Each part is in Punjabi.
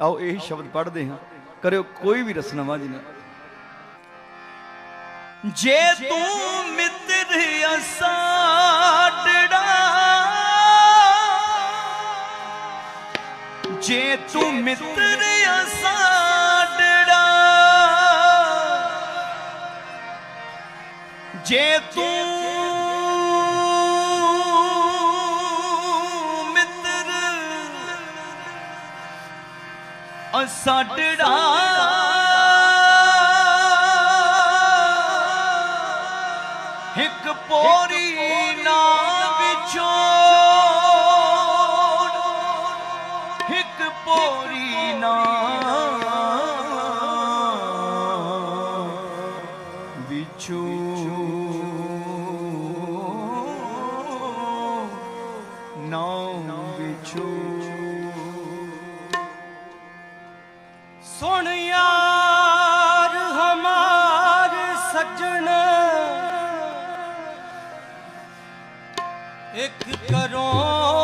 ਆਓ ਇਹ ਸ਼ਬਦ ਪੜ੍ਹਦੇ ਹਾਂ। ਕਰਿਓ ਕੋਈ ਵੀ ਰਸਨਾ ਵਾਜੀ ਨਾ ਜੇ ਤੂੰ ਮਿੱਤਰ ਅਸਾਡੜਾ ਜੇ ਤੂੰ ਮਿੱਤਰ ਅਸਾਡੜਾ ਜੇ ਤੂੰ ਅਸਾਡੜਾ ਇੱਕ ਪੋਰੀ ਨਾ ਵਿਛੋੜ। ਇੱਕ ਪੋਰੀ ਨਾ ਵਿਛੋ ਨਾ ਵਿਛੋ ਸੁਣ ਯਾਰ ਹਮਾਰ ਸੱਜਣ। ਇੱਕ ਕਰੋ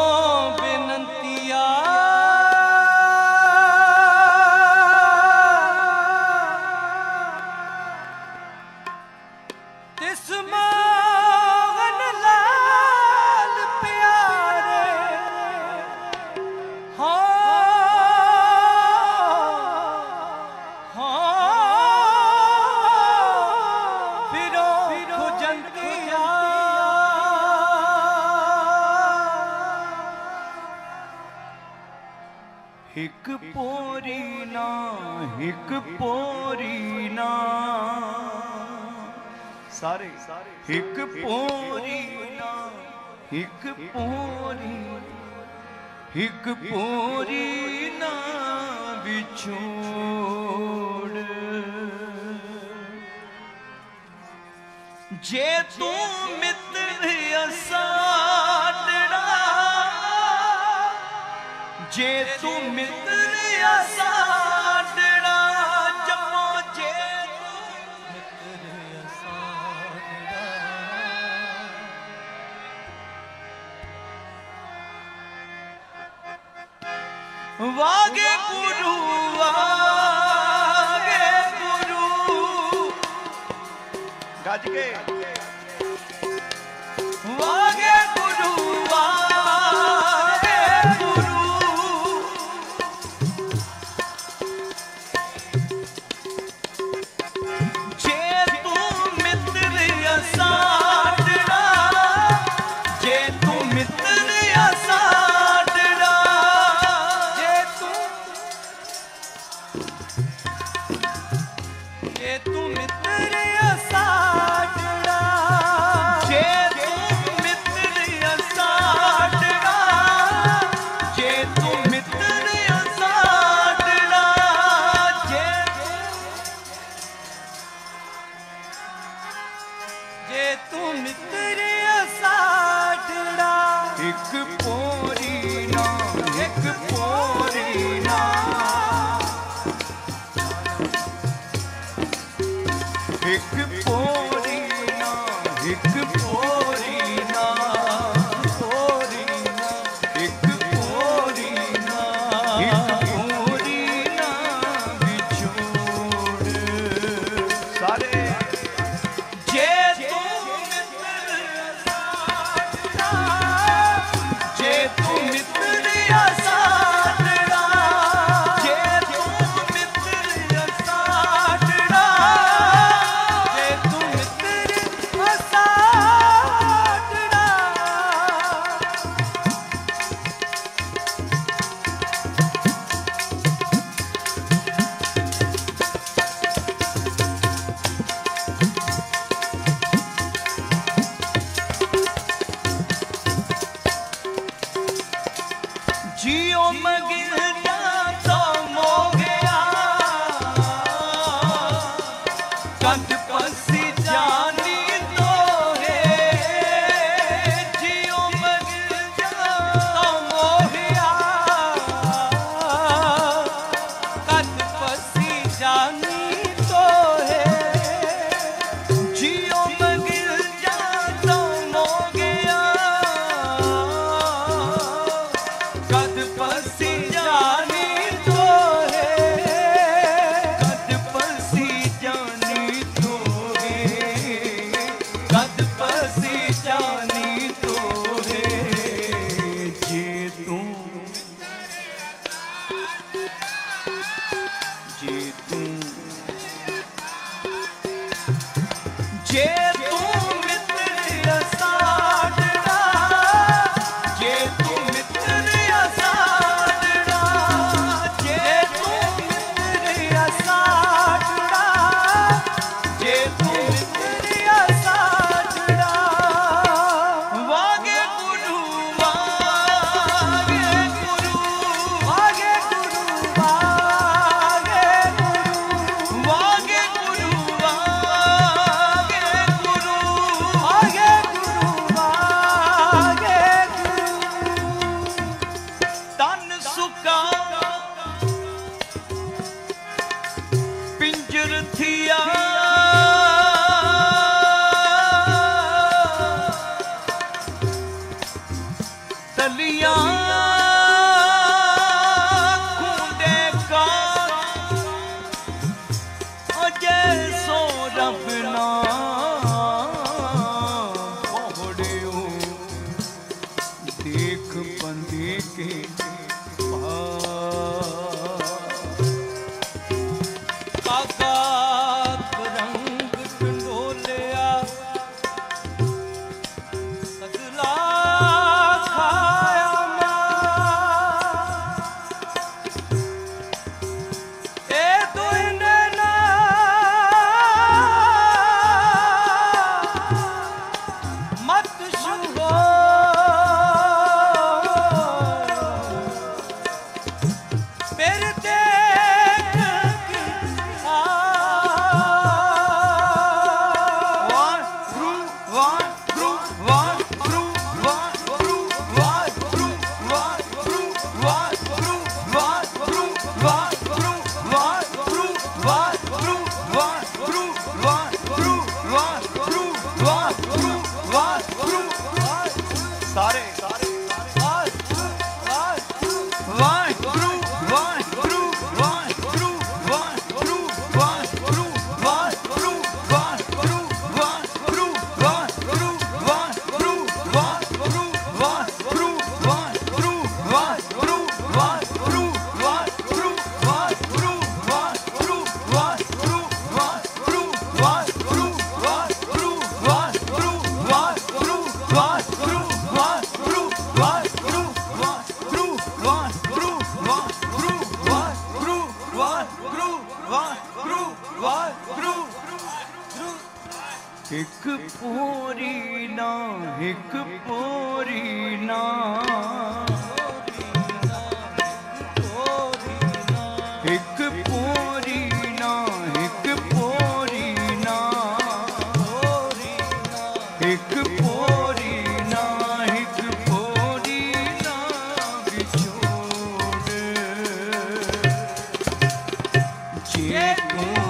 ਇੱਕ ਪੋਰੀ ਨਾ। ਸਾਰੇ ਇੱਕ ਪੋਰੀ ਨਾ। ਇੱਕ ਪੋਰੀ। ਇੱਕ ਪੋਰੀ ਨਾ ਵਿਛੋੜ ਜੇ ਤੂੰ ਮਿੱਤਰ ਅਸਾਡੜਾ ਜੇ ਤੂੰ ਮਿੱਤਰ ਅਸਾਡੜਾ ਵਾਗੇ ਗੁਰੂ ਵਾਗੇ ਗੁਰੂ। ਗੱਜ ਕੇ। ਇੱਕ ਪੋਰੀ मगन ਇੱਕ ਪੋਰੀ ਨਾ, ਇੱਕ ਪੋਰੀ ਨਾ। ਇੱਕ ਪੋਰੀ ਨਾ, ਇੱਕ ਪੋਰੀ ਨਾ। ਇੱਕ ਪੋਰੀ ਨਾ, ਇੱਕ ਪੋਰੀ ਨਾ ਵਿਛੋੜ। ਜੇ ਤੂੰ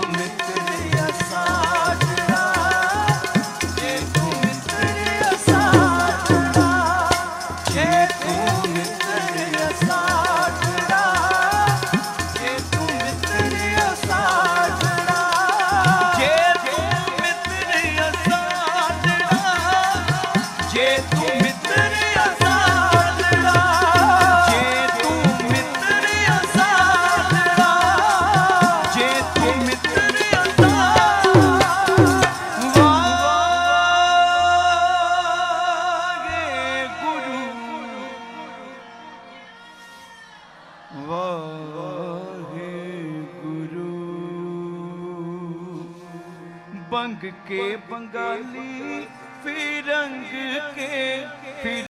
ਰੰਗ ਕੇ ਬੰਗਾਲੀ ਫਿਰੰਗ ਕੇ